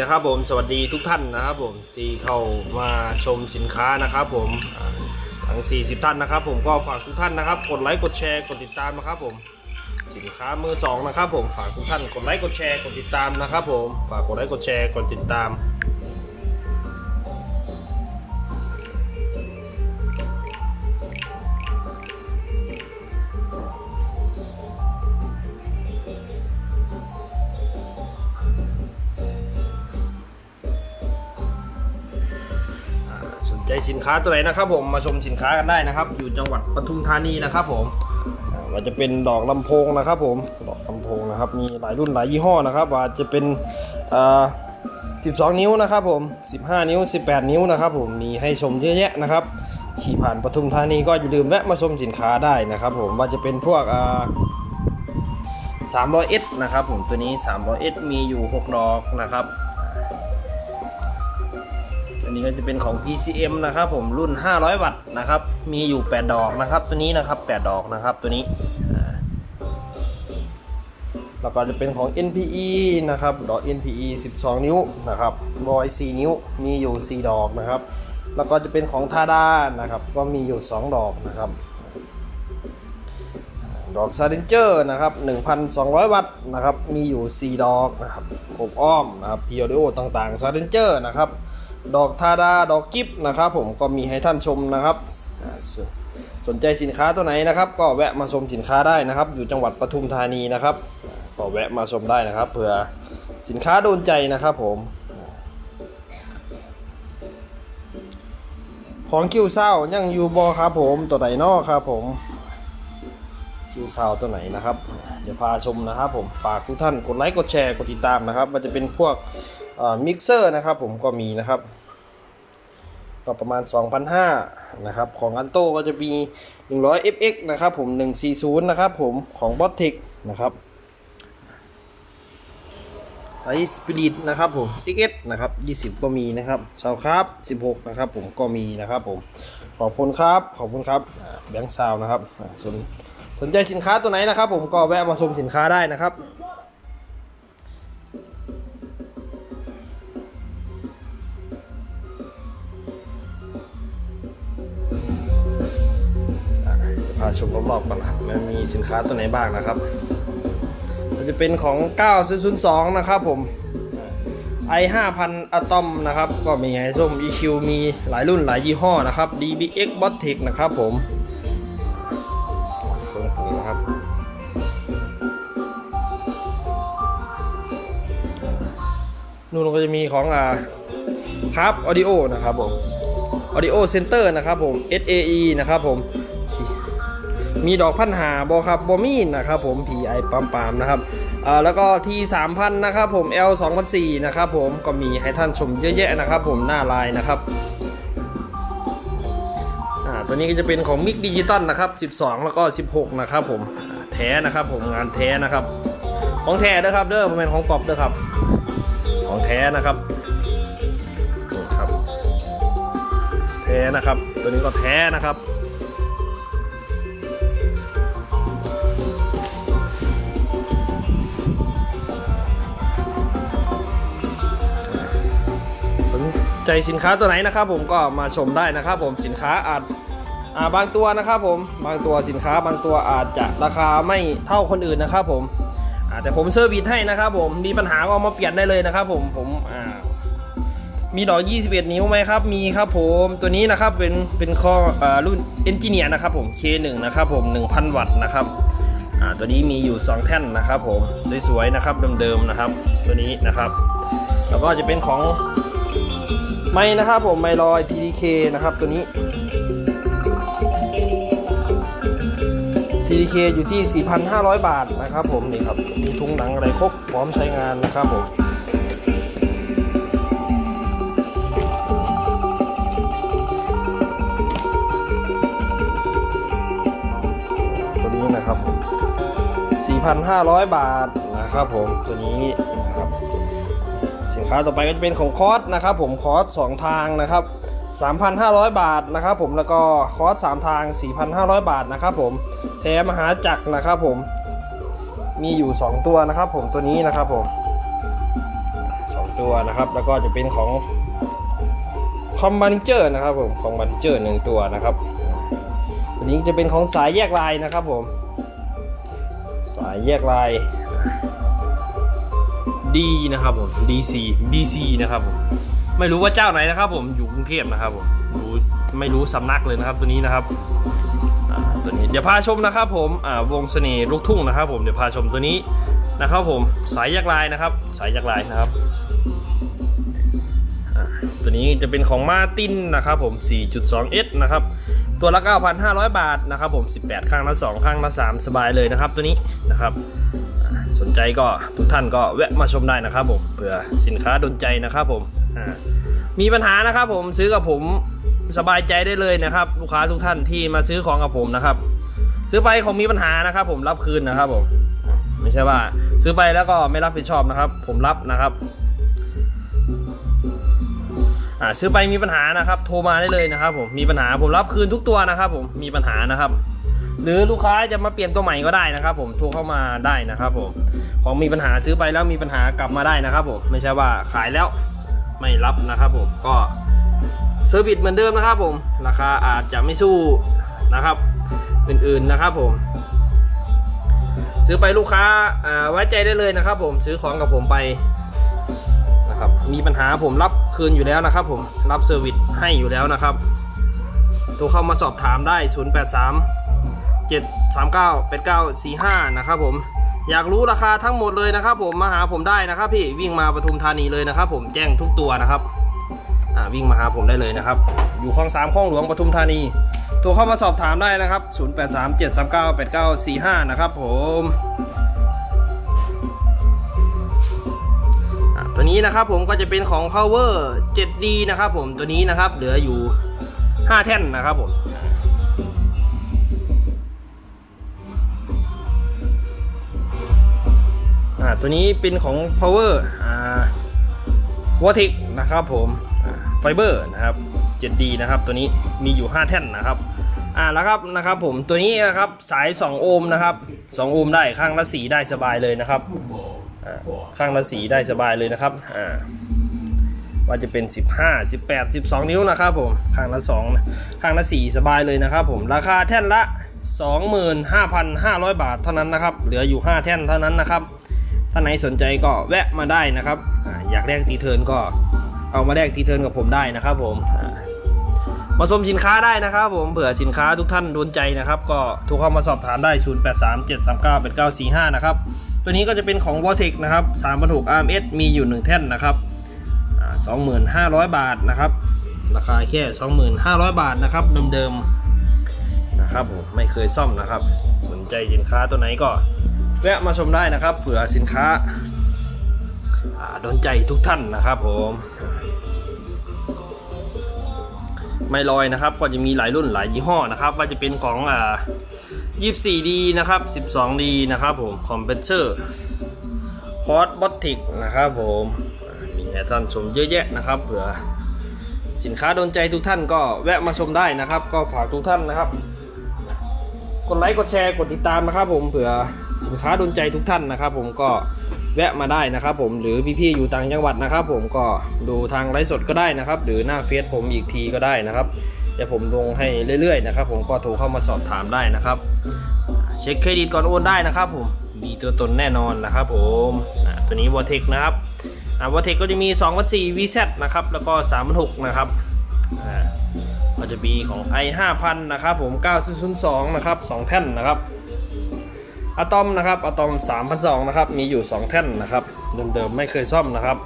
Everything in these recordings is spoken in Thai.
นะครับผมสวัสดีทุกท่านนะครับผมที่เข้ามาชมสินค้านะครับผมทั้ง 40 ท่านนะครับ ผมก็ฝากทุกท่านนะครับ กดไลค์กดแชร์กดติดตามนะครับผมสินค้ามือสองนะครับผมฝากทุกท่านกดไลค์กดแชร์กดติดตามนะครับผมฝากกดไลค์กดแชร์กดติดตาม สินค้าตัวไหนนะครับ ผมมาชมสินค้ากันได้นะครับ อยู่จังหวัดปทุมธานีนะครับ ผมอาว่าจะเป็นดอกลำโพงนะครับ ผมดอกลำโพงนะครับ มีหลายรุ่นหลายยี่ห้อนะครับว่าจะเป็นอ่า12 นิ้วนะครับผม 15 นิ้ว 18 นิ้วนะครับ ผมมีให้ชมเยอะแยะนะครับ ขี่ผ่านปทุมธานีก็อย่าลืมแวะมาชมสินค้าได้นะครับ ผมว่าจะเป็นพวกอ่า 300S นะครับ ผมตัวนี้ 300S มีอยู่ 6 ดอกนะครับ นี้ก็จะเป็นของ PCM นะครับผมรุ่น 500 วัตต์นะครับ มีอยู่ 8 ดอกนะครับ ตัวนี้นะครับ 8 ดอกนะครับตัวนี้แล้วก็จะเป็นของ NPE นะครับ ดอก NPE 12 นิ้วนะครับบอย4นิ้ว มีอยู่ 4 ดอกนะครับ แล้วก็จะเป็นของทาดานะครับ ก็มีอยู่ 2 ดอกนะครับ ดอกซาเดนเจอร์นะครับ 1,200 วัตต์นะครับ มีอยู่ 4 ดอกนะครับอบอ้อมนะครับ พีออดโอต่างๆซาเดนเจอร์นะครับ ดอกทาดาดอกกิฟนะครับผมก็มีให้ท่านชมนะครับสนใจสินค้าตัวไหนนะครับ ก็แวะมาชมสินค้าได้นะครับ อยู่จังหวัดปทุมธานีนะครับ ก็แวะมาชมได้นะครับเผื่อสินค้าโดนใจนะครับผมของคิวเศร้ายังอยู่บอครับผมตัวไหนนอครับผมคิวซาวตัวไหนนะครับเดี๋ยวพาชมนะครับผมฝากทุกท่านกดไลค์กดแชร์กดติดตามนะครับ มันจะเป็นพวกมิกเซอร์นะครับผมก็มีนะครับ ก็ประมาณ 2,500นะครับ ของอันโตก็จะมี 100 FX นะครับผม 140 นะครับผม ของ b o t e c นะครับไอสปิริตนะครับผม XS นะครับ 20 ก็มีนะครับซาวครับ 16 นะครับผมก็มีนะครับผม ขอบคุณครับ ขอบคุณครับแบงค์ซาวนะครับสนสนใจสินค้าตัวไหนนะครับผมก็แวะมาชมสินค้าได้นะครับ ชมรอบๆก่อนนะครับมันมีสินค้าตัวไหนบ้างนะครับมันจะเป็นของ 9002 นะครับผม i 5000อะตอมนะครับ ก็มีให้ส้ม EQ มีหลายรุ่นหลายยี่ห้อนะครับ DBX Botic นะครับผมนะครับนู่นก็จะมีของอ่าครับออดิโอนะครับผมออดิโอเซนเตอร์นะครับผม SAE นะครับผม มีดอกพันหาบอครับบอมีนนะครับผม PI ปั๊มปามนะครับอ่าแล้วก็ที่3,000นะครับผม L 2004นะครับผมก็มีให้ท่านชมเยอะแยะนะครับผมหน้าลายนะครับอ่าตัวนี้ก็จะเป็นของมิกดิจิตอลนะครับ 12 แล้วก็ 16 นะครับผมแท้นะครับผมงานแท้นะครับ ของแท้นะครับเด้อเป็นของปอบเด้อครับ ของแท้นะครับครับ แท้นะครับ ตัวนี้ก็แท้นะครับ ใจสินค้าตัวไหนนะครับผมก็มาชมได้นะครับผมสินค้าอาจอาบางตัวนะครับผมบางตัวสินค้าบางตัวอาจจะราคาไม่เท่าคนอื่นนะครับผมแต่ผมเซอร์วิสให้นะครับผมมีปัญหาก็เอามาเปลี่ยนได้เลยนะครับผมผมอ่ามีดอก 21 นิ้วไหมครับ มีครับผมตัวนี้นะครับเป็นเป็นข้ออรุ่นเอนจิเนียร์นะครับผม K1 นะครับผม 1,000 วัตต์นะครับตัวนี้มีอยู่ 2 แท่นนะครับผม สวยๆนะครับเดิมๆนะครับ ตัวนี้นะครับ แล้วก็จะเป็นของ ไม้นะครับผมไมลอย TDK นะครับตัวนี้ TDK อยู่ที่ 4,500 บาทนะครับผมนี่ครับมีทุงหนังอะไรครบพร้อมใช้งานนะครับผมตัวนี้นะครับ 4,500 บาทนะครับผมตัวนี้ สินค้าต่อไปก็จะเป็นของคอสนะครับผมคอสสองทางนะครับ 3,500 บาทนะครับผมแล้วก็คอส3ทาง 4,500 บาทนะครับผมแถมมหาจักรนะครับผมมีอยู่ 2 ตัวนะครับ ผมตัวนี้นะครับผมสองตัวนะครับแล้วก็จะเป็นของคอมบันเจอร์นะครับผมคอมบันเจอร์หนึ่งตัวนะครับตัวนี้จะเป็นของสายแยกลายนะครับผมสายแยกลาย D นะครับผม DC DC นะครับผมไม่รู้ว่าเจ้าไหนนะครับ ผมอยู่กรุงเทพนะครับผมรู้ไม่รู้สำนักเลยนะครับตัวนี้นะครับตัวนี้เดี๋ยวพาชมนะครับ ผมวงเสน่ห์ลูกทุ่งนะครับ ผมเดี๋ยวพาชมตัวนี้นะครับ ผมสายแยกลายนะครับ สายแยกลายนะครับตัวนี้จะเป็นของมาตินนะครับผม 4.2S นะครับ ตัวละ 9,500 บาทนะครับผม 18 ข้างละ 2 ข้างละ 3 สบายเลยนะครับตัวนี้นะครับ สนใจก็ทุกท่านก็แวะมาชมได้นะครับผมเผื่อสินค้าโดนใจนะครับผมมีปัญหานะครับผมซื้อกับผมสบายใจได้เลยนะครับ ลูกค้าทุกท่านที่มาซื้อของกับผมนะครับ ซื้อไปของมีปัญหานะครับ ผมรับคืนนะครับผมไม่ใช่ว่า ซื้อไปแล้วก็ไม่รับผิดชอบนะครับ ผมรับนะครับซื้อไปมีปัญหานะครับ โทรมาได้เลยนะครับ ผมมีปัญหาผมรับคืนทุกตัวนะครับ ผมมีปัญหานะครับ หรือลูกค้าจะมาเปลี่ยนตัวใหม่ก็ได้นะครับ ผมโทรเข้ามาได้นะครับ ผมของมีปัญหาซื้อไปแล้วมีปัญหากลับมาได้นะครับ ผมไม่ใช่ว่าขายแล้วไม่รับนะครับ ผมก็เซอร์วิสเหมือนเดิมนะครับ ผมราคาอาจจะไม่สู้นะครับอื่นๆนะครับ ผมซื้อไปลูกค้าไว้ใจได้เลยนะครับ ผมซื้อของกับผมไปนะครับมีปัญหาผมรับคืนอยู่แล้วนะครับ ผมรับเซอร์วิสให้อยู่แล้วนะครับโทรเข้ามาสอบถามได้ 083 739 8945 นะครับผมอยากรู้ราคาทั้งหมดเลยนะครับ ผมมาหาผมได้นะครับ พี่วิ่งมาปทุมธานีเลยนะครับ ผมแจ้งทุกตัวนะครับอ่าวิ่งมาหาผมได้เลยนะครับ อยู่คลองสามคลองหลวงปทุมธานีโทรเข้ามาสอบถามได้นะครับ 083 739 8945 นะครับผมตัวนี้นะครับผมก็จะเป็นของ power 7D นะครับผมตัวนี้นะครับเหลืออยู่ 5 แท่นนะครับผม อ่าตัวนี้เป็นของ power อ่า v o r t e x นะครับผมไฟเบอร์นะครับ 7D นะครับ ตัวนี้มีอยู่ 5 แท่นนะครับอ่าแล้วครับนะครับผมตัวนี้นะครับสาย 2 โอห์มนะครับ 2 โอห์มได้ข้างละสีได้สบายเลยนะครับอ่าข้างละสีได้สบายเลยนะครับอ่าว่าจะเป็น 15 18 12 นิ้วนะครับผมข้างละ2นะข้างละสีสบายเลยนะครับผมราคาแท่นละ 25,500 บาทเท่านั้นนะครับ เหลืออยู่ 5 แท่นเท่านั้นนะครับ ถ้าไหนสนใจก็แวะมาได้นะครับออยากแลกตีเทิร์นก็เอามาแลกตีเทิร์นกับผมได้นะครับผมอ่ามาชมสินค้าได้นะครับผมเผื่อสินค้าทุกท่านโดนใจนะครับ ก็โทรเข้ามาสอบถามได้ 0837398945 นะครับ ตัวนี้ก็จะเป็นของ v o r t e x นะครับ3,600 RMS มีอยู่ 1 แท่นนะครับอ่า25,000 บาทนะครับ ราคาแค่ 25,000 บาทนะครับเดิมๆนะครับผมไม่เคยซ่อมนะครับ สนใจสินค้าตัวไหนก็ แวะมาชมได้นะครับ เผื่อสินค้าโดนใจทุกท่านนะครับผมไม่ลอยนะครับ ก็จะมีหลายรุ่นหลายยี่ห้อนะครับ ว่าจะเป็นของอ่า 24D นะครับ 12D นะครับผมคอมเพนเซอร์คอร์สบอตติกนะครับผมมีให้ท่านชมเยอะแยะนะครับ เผื่อสินค้าโดนใจทุกท่านก็แวะมาชมได้นะครับ ก็ฝากทุกท่านนะครับ กดไลค์กดแชร์กดติดตามนะครับผมเผื่อ สินค้าโดนใจทุกท่านนะครับ ผมก็แวะมาได้นะครับ ผมหรือพี่ๆอยู่ต่างจังหวัดนะครับ ผมก็ดูทางไลฟ์สดก็ได้นะครับ หรือหน้าเฟซผมอีกทีก็ได้นะครับเดี๋ยวผมลงให้เรื่อยๆนะครับ ผมก็โทรเข้ามาสอบถามได้นะครับ เช็คเครดิตก่อนโอนได้นะครับ ผมมีตัวตนแน่นอนนะครับ ผมตัวนี้วอเทคนะครับวอเทคก็จะมี2วัต4 VZ นะครับแล้วก็3 6 0นะครับก็จะมีของ i 5 0 0นะครับผม 9002 นะครับ 2 แท่นนะครับ อะตอมนะครับอะตอม3,200นะครับ มีอยู่ 2 แท่นนะครับ เดิมๆ ไม่เคยซ่อมนะครับ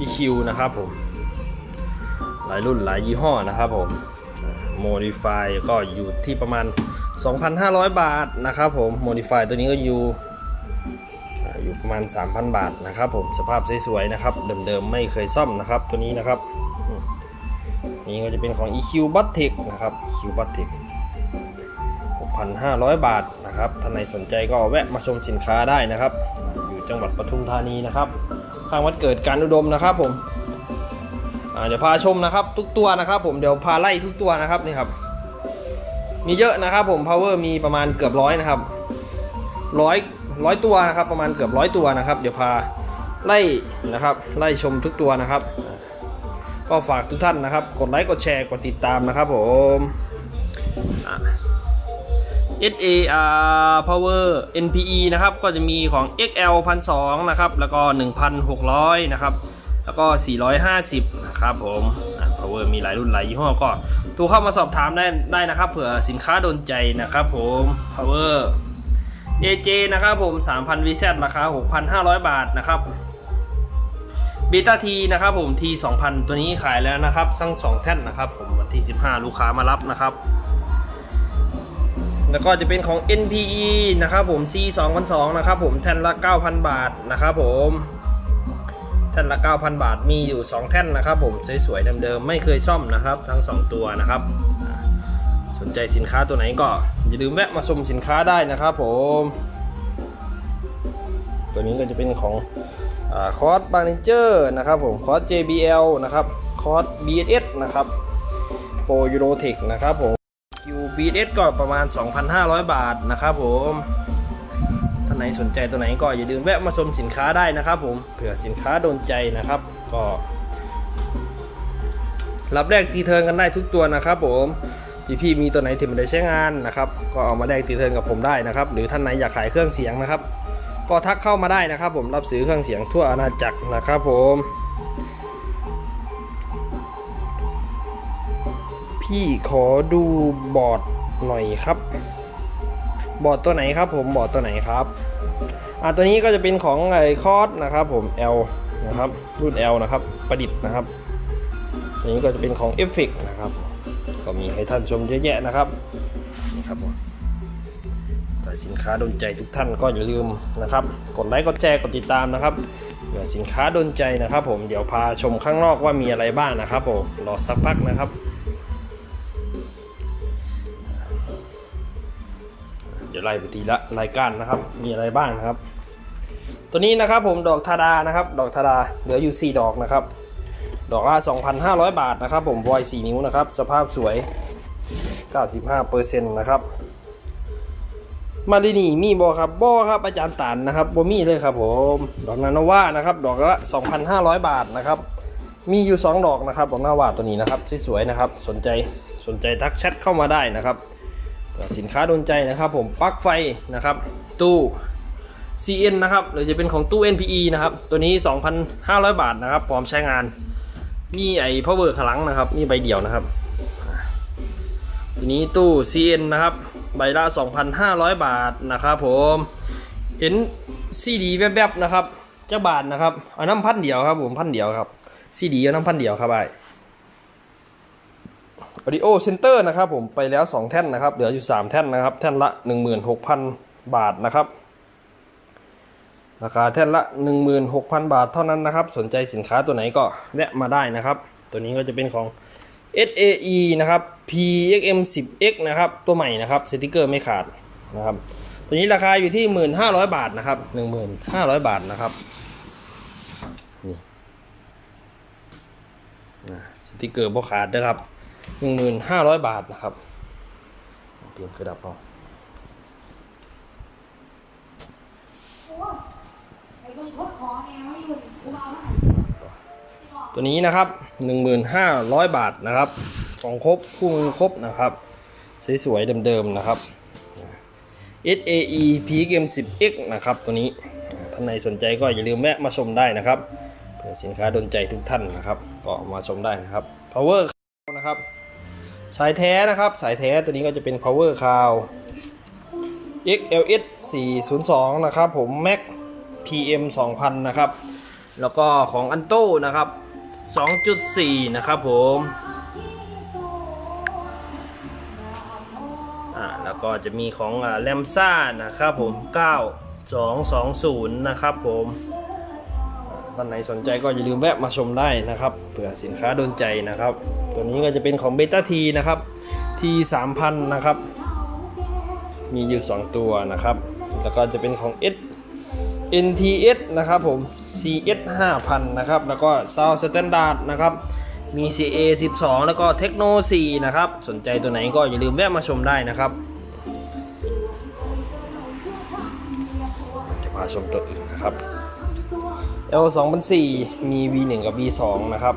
EQ นะครับผม หลายรุ่นหลายยี่ห้อนะครับผม Modify ก็อยู่ที่ประมาณ 2,500 บาทนะครับผม Modify ตัวนี้ก็อยู่อยู่ประมาณ 3,000 บาทนะครับผม สภาพสวยๆนะครับ เดิมๆ ไม่เคยซ่อมนะครับ ตัวนี้นะครับ นี่ก็จะเป็นของ EQ b u t t e c นะครับ EQ b u t t e c 6,500 บาทนะครับท่านไหนสนใจก็แวะมาชมสินค้าได้นะครับ อยู่จังหวัดปทุมธานีนะครับข้างวัดเกิดการอุดมนะครับผมเดี๋ยวพาชมนะครับ ทุกตัวนะครับ ผมเดี๋ยวพาไล่ทุกตัวนะครับนี่ครับ มีเยอะนะครับผม power มีประมาณเกือบร้อยนะครับร้อยร้อยตัวนะครับ ประมาณเกือบร้อยตัวนะครับ เดี๋ยวพาไล่นะครับ ไล่ชมทุกตัวนะครับ ก็ฝากทุกท่านนะครับ กดไลค์กดแชร์กดติดตามนะครับผมอะ SAR Power NPE นะครับ ก็จะมีของ XL 1,200นะครับ แล้วก็ 1,600 นะครับ แล้วก็ 450 นะครับผม Power มีหลายรุ่นหลายยี่ห้อก็โทรเข้ามาสอบถามได้ได้นะครับ เผื่อสินค้าโดนใจนะครับผม Power AJ นะครับผม 3,000 VZ ราคา 6,500 บาทนะครับ เบต้าทีนะครับผมที2,000 ตัวนี้ขายแล้วนะครับทั้ง2 แท่นนะครับผมวันที่ 15 ลูกค้ามารับนะครับ แล้วก็จะเป็นของ NPE นะครับผม C 2 0 0นะครับผมแท่นละ 9,000 บาทนะครับผมแท่นละ 9,000 บาทมีอยู่ 2 แท่นนะครับผมสวยๆเดิมๆไม่เคยซ่อมนะครับทั้ง 2 ตัวนะครับ สนใจสินค้าตัวไหนก็อย่าลืมแวะมาชมสินค้าได้นะครับผม ตัวนี้ก็จะเป็นของ คอร์สบาร์เนเจอร์นะครับผมคอร์ส JBL นะครับคอร์ส BSS นะครับโปรยูโรเทคนะครับผม QBS ก็ประมาณ 2,500 บาทนะครับผมท่านไหนสนใจตัวไหนก็อย่าลืมแวะมาชมสินค้าได้นะครับผมเผื่อสินค้าโดนใจนะครับ ก็รับแรกตีเทิร์นกันได้ทุกตัวนะครับผมพี่พี่มีตัวไหนที่ไม่ได้ใช้งานนะครับ ก็เอามาแลกตีเทิร์นกับผมได้นะครับ หรือท่านไหนอยากขายเครื่องเสียงนะครับ ก็ทักเข้ามาได้นะครับ ผมรับซื้อเครื่องเสียงทั่วอาณาจักรนะครับผมพี่ขอดูบอร์ดหน่อยครับ บอร์ดตัวไหนครับ ผมบอร์ดตัวไหนครับอ่าตัวนี้ก็จะเป็นของไอคอร์สนะครับ ผม L นะครับรุ่น L นะครับ ประดิษฐ์นะครับ ตัวนี้ก็จะเป็นของเอฟเฟกนะครับ ก็มีให้ท่านชมเยอะแยะนะครับนี่ครับผม แต่สินค้าโดนใจทุกท่านก็อย่าลืมนะครับ กดไลค์กดแชร์กดติดตามนะครับเผื่อสินค้าโดนใจนะครับ ผมเดี๋ยวพาชมข้างนอกว่ามีอะไรบ้างนะครับผมรอสักพักนะครับ เดี๋ยวไล่ไปทีละรายการนะครับ มีอะไรบ้างนะครับ ตัวนี้นะครับผมดอกทาดานะครับ ดอกทาดาเหลืออยู่ 4 ดอกนะครับ ดอกละ2,500 บาทนะครับ ผมวอย4นิ้วนะครับ สภาพสวย 95%นะครับ มารินี่มีบอครับบอครับอาจารย์ตันนะครับบอมีเลยครับผมดอกนาโนวานะครับดอกละ 2,500 บาทนะครับมีอยู่ 2 ดอกนะครับดอกนาวาตัวนี้นะครับสวยๆนะครับสนใจสนใจทักแชทเข้ามาได้นะครับสินค้าโดนใจนะครับ ผมปลั๊กไฟนะครับตู้ CN นะครับหรือจะเป็นของตู้ NPE นะครับตัวนี้ 2,500 บาทนะครับพร้อมใช้งาน มีไอ้ power ขางหลังนะครับมีใบเดียวนะครับทีนี้ตู้ CN นะครับ ใบละ 2,500 บาทนะครับผมเห็นซีดีแวบๆนะครับเจ้าบาทนะครับเอาน้ำพันเดียวครับผมพันเดียวครับซีดีเอาน้ำพันเดียวครับไอ้ Audio Center นะครับผมไปแล้ว 2 แท่นนะครับ เหลืออยู่ 3 แท่นนะครับ แท่นละ 16,000 บาทนะครับราคาแท่นละ 16,000 บาทเท่านั้นนะครับ สนใจสินค้าตัวไหนก็แวะมาได้นะครับ ตัวนี้ก็จะเป็นของ SAE นะครับ PXM 10X นะครับ ตัวใหม่นะครับสติกเกอร์ไม่ขาดนะครับ ตัวนี้ราคาอยู่ที่ 1,500 บาทนะครับ 1,500 บาทนะครับนี่นะสติกเกอร์บ่ขาดนะครับ 1,500 บาทนะครับเปลี่ยนกระดับเอา ไอ้เบิ่งโคตรขอแนวให้เบิ่งกูเอามา ตัวนี้นะครับ 1,500 บาทนะครับของครบคู่มือครบนะครับ สวยๆเดิมๆนะครับ SAE P Game 10X นะครับตัวนี้ท่านใดสนใจก็อย่าลืมแวะมาชมได้นะครับเพื่อสินค้าโดนใจทุกท่านนะครับ ก็มาชมได้นะครับ Power นะครับสายแท้นะครับ สายแท้ตัวนี้ก็จะเป็น Power Cloud XLS 402 นะครับ ผม Mac PM 2000 นะครับ แล้วก็ของอันโตนะครับ 2.4 นะครับผมแล้วก็จะมีของแลมซ่านะครับผม 9220 นะครับผมท่านไหนสนใจก็อย่าลืมแวะมาชมได้นะครับเผื่อสินค้าโดนใจนะครับ ตัวนี้ก็จะเป็นของเบต้าทีนะครับที3000 นะครับ มีอยู่ 2 ตัวนะครับ แล้วก็จะเป็นของ S NTS นะครับผม CS 5000นะครับ แล้วก็ Sound Standard นะครับ มี CA 12 แล้วก็ Techno 4 นะครับ สนใจตัวไหนก็อย่าลืมแวะมาชมได้นะครับมาชมตัวอื่นนะครับ L 2 0 0มี V1 กับ V2 นะครับ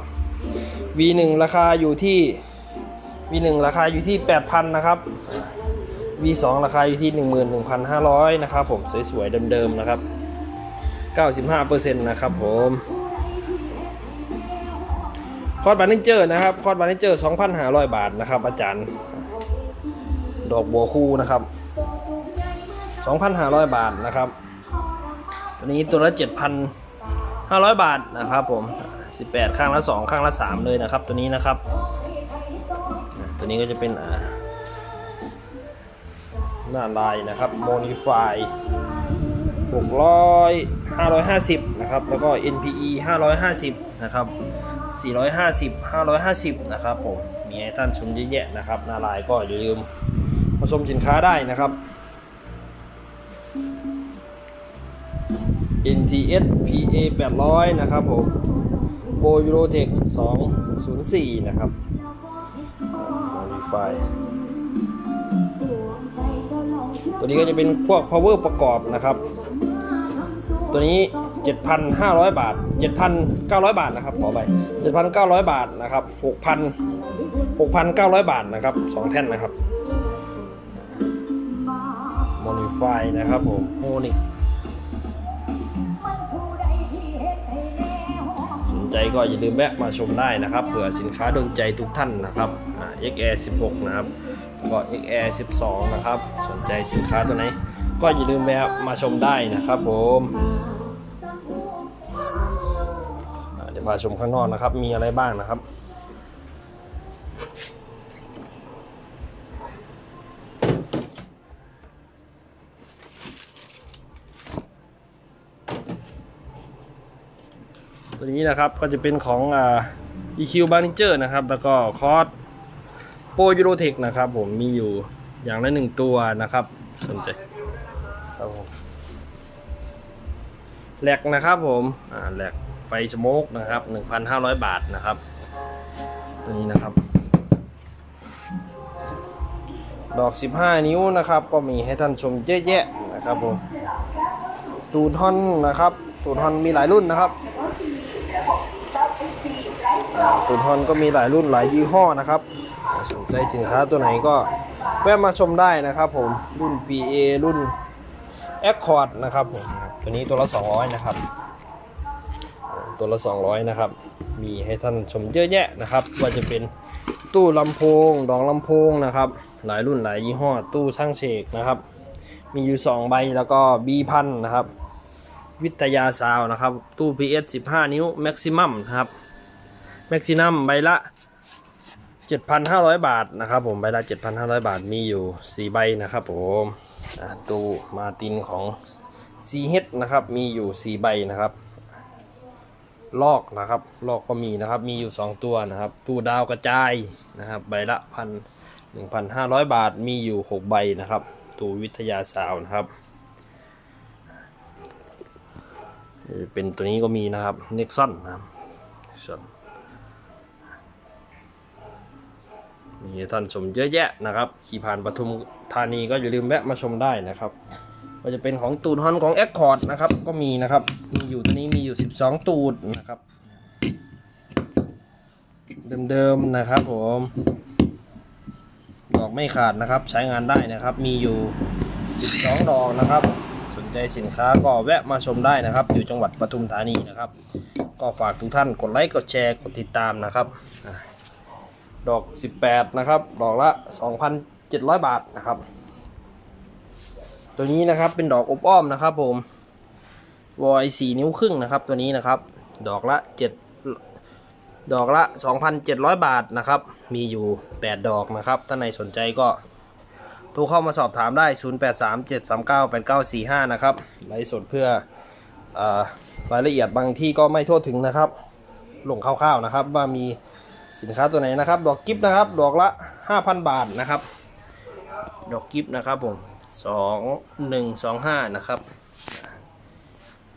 V1 ราคาอยู่ที่ V1 ราคาอยู่ที่ 8,000 นะครับ V2 ราคาอยู่ที่ 11,500 นะครับผม สวยๆ เดิมๆ นะครับ 95%นะครับผมคอร์ดบาร์เนเจอร์นะครับคอร์ดบาร์เนเจอร์2,500 บาทนะครับอาจารย์ ดอกบัวคู่นะครับ 2,500 บาทนะครับตัวนี้ตัวละ7,500 บาทนะครับผม 18 ข้างละ 2 ข้างละ 3 เลยนะครับ ตัวนี้นะครับ ตัวนี้ก็จะเป็นหน้าลายนะครับ Modify 600 550 นะครับ แล้วก็ NPE 550 นะครับ 450 550 นะครับผม มีให้ท่านชมเยอะแยะนะครับ หน้าลายก็อย่าลืมมาชมสินค้าได้นะครับ NTS PA 800 นะครับผมโบยูโรเทค204 นะครับ Modify ตัวนี้ก็จะเป็นพวก power ประกอบนะครับ ตัวนี้ 7,500 บาท 7,900 บาทนะครับขอไป 7,900 บาทนะครับ 6,000 6,900 บาทนะครับ 2 แท่นนะครับ Modify นะครับผมโฮนิกสนใจก็อย่าลืมแวะมาชมได้นะครับ เผื่อสินค้าโดนใจทุกท่านนะครับอ่า XR 16 นะครับ ก็ XR 12 นะครับ สนใจสินค้าตัวไหน ก็อย่าลืมแวะมาชมได้นะครับผมเดี๋ยวมาชมข้างนอกนะครับ มีอะไรบ้างนะครับตัวนี้นะครับก็จะเป็นของอ่า EQ b a r n g e r นะครับ แล้วก็คอร์สโปรยูโรเทคนะครับผมมีอยู่อย่างละหนึ่งตัวนะครับ สนใจ แหลกนะครับผมอ่าแหลกไฟสโมกนะครับ 1,500 บาทนะครับ ตัวนี้นะครับ ดอก 15 นิ้วนะครับ ก็มีให้ท่านชมเยอะแยะนะครับผมตูดฮอนนะครับ ตูดฮอนมีหลายรุ่นนะครับตูนฮอนก็มีหลายรุ่นหลายยี่ห้อนะครับสนใจสินค้าตัวไหนก็แวะมาชมได้นะครับผมรุ่น PA รุ่น Accord นะครับผมตัวนี้ตัวละ 200 นะครับ ตัวละ 200 นะครับ มีให้ท่านชมเยอะแยะนะครับ ว่าจะเป็นตู้ลำโพง ดองลำโพงนะครับ หลายรุ่นหลายยี่ห้อ ตู้ช่างเชกนะครับ มีอยู่ 2 ใบแล้วก็ B พันนะครับ วิทยาซาวนะครับ ตู้ PS 15 นิ้ว Maximum นะครับแม็กซินัมใบละ7,500 บาทนะครับผมใบละ 7,500 บาทมีอยู่ 4 ใบนะครับผม ตู้มาตินของ CH นะครับ มีอยู่ 4 ใบนะครับ ลอกนะครับ ลอกก็มีนะครับ มีอยู่ 2 ตัวนะครับ ตู้ดาวกระจายนะครับ ใบละพัน1,500บาท มีอยู่ 6 ใบนะครับ ตู้วิทยาซาวน์นะครับเอ่อเป็นตัวนี้ก็มีนะครับ Nexon นะครับ Nexon มีท่านชมเยอะแยะนะครับ ขี่ผ่านปทุมธานีก็อย่าลืมแวะมาชมได้นะครับก็จะเป็นของตูดฮอนของ a c c o r d นะครับก็มีนะครับมีอยู่ตัวนี้มีอยู่ 12 ตูดนะครับ เดิมๆนะครับผมดอกไม่ขาดนะครับใช้งานได้นะครับ มีอยู่ 12 ดอกนะครับ สนใจสินค้าก็แวะมาชมได้นะครับ อยู่จังหวัดปทุมธานีนะครับ ก็ฝากทุกท่านกดไลค์กดแชร์กดติดตามนะครับ ดอก 18 นะครับ ดอกละ 2,700 บาทนะครับ ตัวนี้นะครับเป็นดอกอบอ้อมนะครับผมวอย4นิ้วครึ่งนะครับ ตัวนี้นะครับ ดอกละ 7 ดอกละ 2,700 บาทนะครับ มีอยู่ 8 ดอกนะครับ ถ้าในสนใจก็โทรเข้ามาสอบถามได้ 0837398945 นะครับไลฟ์สดเพื่อเออรายละเอียดบางที่ก็ไม่ทั่วถึงนะครับ ลงคร่าวๆนะครับว่ามี สินค้าตัวไหนนะครับ ดอกกิฟต์นะครับ ดอกละ 5,000 บาทนะครับ ดอกกิฟต์นะครับผม2 1 2 5นะครับ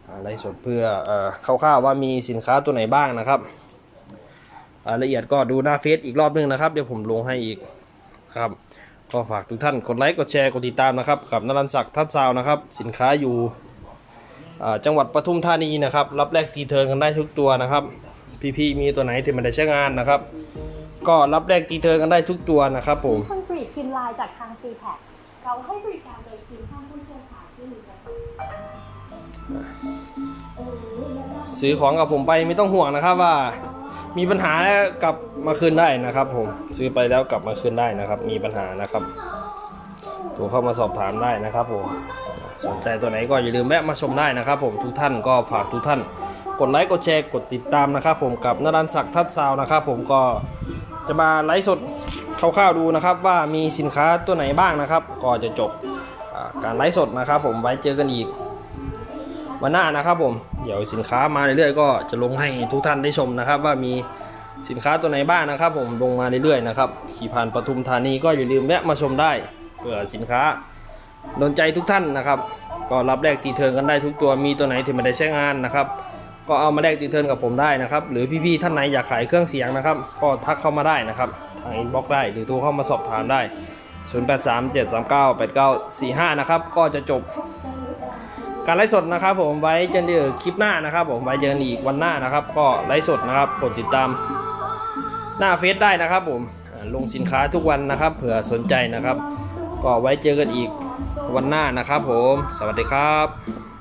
อะไรสดเพื่อเอ่อคร่าวๆว่ามีสินค้าตัวไหนบ้างนะครับรายละเอียดก็ดูหน้าเฟซอีกรอบนึงนะครับ เดี๋ยวผมลงให้อีกนะครับ ก็ฝากทุกท่านกดไลค์กดแชร์กดติดตามนะครับ กับนรันศักดิ์ทัศน์ซาวนะครับ สินค้าอยู่จังหวัดปทุมธานีนะครับ รับแลกตีเทิร์นกันได้ทุกตัวนะครับ พี่ๆมีตัวไหนที่ไมันได้ใช้งานนะครับ ก็รับแลกตีเทิร์นกันได้ทุกตัวนะครับผมคอนกรีตพิมพ์ลายจากทาง c p a c เราให้บริการโดยทีมช่างผู้เชี่ยวชาญที่มีประสบการณ์เออแล้วก็ซื้อของกับผมไปไม่ต้องห่วงนะครับว่า มีปัญหาแล้วกลับมาคืนได้นะครับ ผมซื้อไปแล้วกลับมาคืนได้นะครับ มีปัญหานะครับโทรเข้ามาสอบถามได้นะครับผมสนใจตัวไหนก็อย่าลืมแวะมาชมได้นะครับ ผมทุกท่านก็ฝากทุกท่าน กดไลค์กดแชร์กดติดตามนะครับ ผมกับนรันศักดิ์ทัดซาวนะครับผมก็จะมาไลฟ์สดคร่าวๆดูนะครับ ว่ามีสินค้าตัวไหนบ้างนะครับ ก็จะจบการไลฟ์สดนะครับ ผมไว้เจอกันอีกวันหน้านะครับ ผมเดี๋ยวสินค้ามาเรื่อยๆก็จะลงให้ทุกท่านได้ชมนะครับ ว่ามีสินค้าตัวไหนบ้างนะครับ ผมลงมาเรื่อยๆนะครับขี่ผ่านปทุมธานีก็อย่าลืมแวะมาชมได้เผื่อสินค้าโดนใจทุกท่านนะครับ ก็รับแลกตีเทิร์กันได้ทุกตัวมีตัวไหนที่ไม่ได้ใช้งานนะครับ ก็เอามาแลกตีเทิร์นกับผมได้นะครับ หรือพี่ๆท่านไหนอยากขายเครื่องเสียงนะครับ ก็ทักเข้ามาได้นะครับ ทางอินบ็อกซ์ได้หรือโทรเข้ามาสอบถามได้ 0837398945 นะครับ ก็จะจบ การไลฟ์สดนะครับ ผมไว้เจอกันอีกคลิปหน้านะครับ ผมไว้เจอกันอีกวันหน้านะครับ ก็ไลฟ์สดนะครับกดติดตามหน้าเฟซได้นะครับผมลงสินค้าทุกวันนะครับเผื่อสนใจนะครับ ก็ไว้เจอกันอีกวันหน้านะครับ ผม สวัสดีครับ